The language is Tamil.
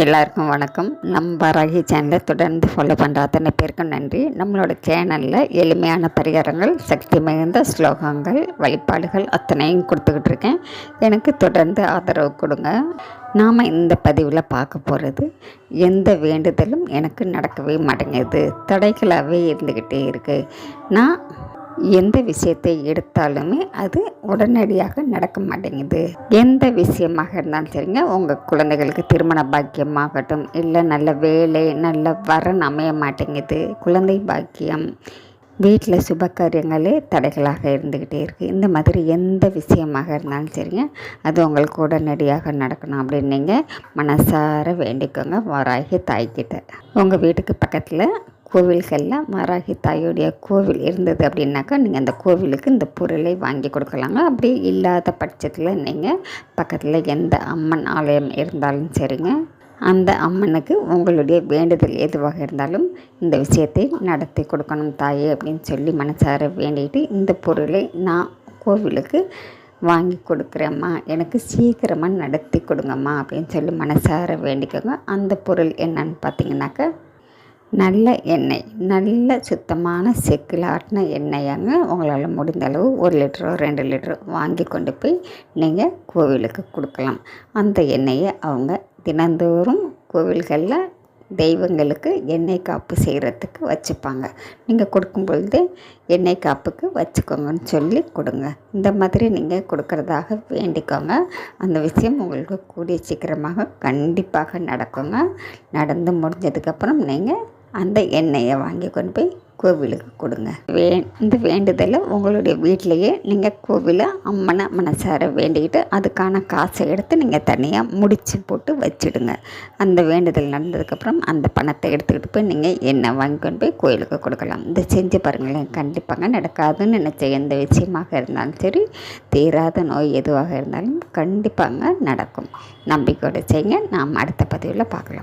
எல்லாருக்கும் வணக்கம். நம்ம ரகி சேனலை தொடர்ந்து ஃபாலோ பண்ணுற அத்தனை பேருக்கும் நன்றி. நம்மளோட சேனலில் எளிமையான பரிகாரங்கள் சக்தி மிகுந்த ஸ்லோகங்கள் வழிபாடுகள் அத்தனையும் கொடுத்துக்கிட்டு இருக்கேன். எனக்கு தொடர்ந்து ஆதரவு கொடுங்க. நாம் இந்த பதிவில் பார்க்க போகிறது எந்த வேண்டுதலும் எனக்கு நடக்கவே மாட்டேங்குது. தடைகளாகவே இருந்துக்கிட்டே இருக்குது நான் எந்த விஷயத்தை எடுத்தாலுமே அது உடனடியாக நடக்க மாட்டேங்குது. எந்த விஷயமாக இருந்தாலும் சரிங்க உங்கள் குழந்தைகளுக்கு திருமண பாக்கியமாகட்டும் இல்லை நல்ல வேலை நல்ல வரன் அமைய மாட்டேங்குது. குழந்தை பாக்கியம் வீட்டில் சுப காரியங்களே தடைகளாக இருந்துக்கிட்டே இருக்குது இந்த மாதிரி எந்த விஷயமாக இருந்தாலும் சரிங்க அது உங்களுக்கு உடனடியாக நடக்கணும் அப்படின்னு நீங்கள் மனசார வேண்டிக்கோங்க. வாராகி தாய்கிட்ட. உங்கள் வீட்டுக்கு பக்கத்தில் கோவில்களில் மராகி தாயுடைய கோவில் இருந்தது அப்படின்னாக்கா நீங்கள் அந்த கோவிலுக்கு இந்த பொருளை வாங்கி கொடுக்கலாங்க அப்படி இல்லாத பட்சத்தில் நீங்கள் பக்கத்தில் எந்த அம்மன் ஆலயம் இருந்தாலும் சரிங்க. அந்த அம்மனுக்கு உங்களுடைய வேண்டுதல் எதுவாக இருந்தாலும் இந்த விஷயத்தை நடத்தி கொடுக்கணும் தாயே அப்படின்னு சொல்லி மனசார வேண்டிட்டு இந்த பொருளை நான் கோவிலுக்கு வாங்கி கொடுக்குறேம்மா. எனக்கு சீக்கிரமாக நடத்தி கொடுங்கம்மா அப்படின்னு சொல்லி மனசார வேண்டிக்கோங்க. அந்த பொருள் என்னன்னு பார்த்தீங்கன்னாக்கா நல்ல எண்ணெய் நல்ல சுத்தமான செக்கில் ஆட்டின எண்ணெயாங்க உங்களால் முடிந்த அளவு ஒரு லிட்டரோ ரெண்டு லிட்டரோ வாங்கி கொண்டு போய் நீங்கள் கோவிலுக்கு கொடுக்கலாம். அந்த எண்ணெயை அவங்க தினந்தோறும் கோவில்களில் தெய்வங்களுக்கு எண்ணெய் காப்பு செய்கிறதுக்கு வச்சுப்பாங்க. நீங்கள் கொடுக்கும் பொழுது எண்ணெய் காப்புக்கு வச்சுக்கோங்கன்னு சொல்லி கொடுங்க. இந்த மாதிரி நீங்கள் கொடுக்குறதாக வேண்டிக்கோங்க. அந்த விஷயம் உங்களுக்கு கூடிய சீக்கிரமாக கண்டிப்பாக நடக்குங்க. நடந்து முடிஞ்சதுக்கப்புறம் நீங்கள் அந்த எண்ணெயை வாங்கி கொண்டு போய் கோவிலுக்கு கொடுங்க. வே இந்த வேண்டுதலை உங்களுடைய வீட்டிலையே நீங்கள் கோவிலை அம்மனை மனசார வேண்டிக்கிட்டு அதுக்கான காசை எடுத்து நீங்கள் தனியாக முடிச்சு போட்டு வச்சுடுங்க. அந்த வேண்டுதல் நடந்ததுக்கப்புறம் அந்த பணத்தை எடுத்துக்கிட்டு போய் நீங்கள் எண்ணெய் வாங்கி கொண்டு போய் கோயிலுக்கு கொடுக்கலாம். இந்த செஞ்சு பாருங்களேன். கண்டிப்பாக நடக்காதுன்னு நினச்ச எந்த விஷயமாக இருந்தாலும் சரி தீராத நோய் எதுவாக இருந்தாலும் கண்டிப்பாங்க நடக்கும். நம்பிக்கையோடு செய்யுங்க. நாம் அடுத்த பதிவில் பார்க்கலாம்.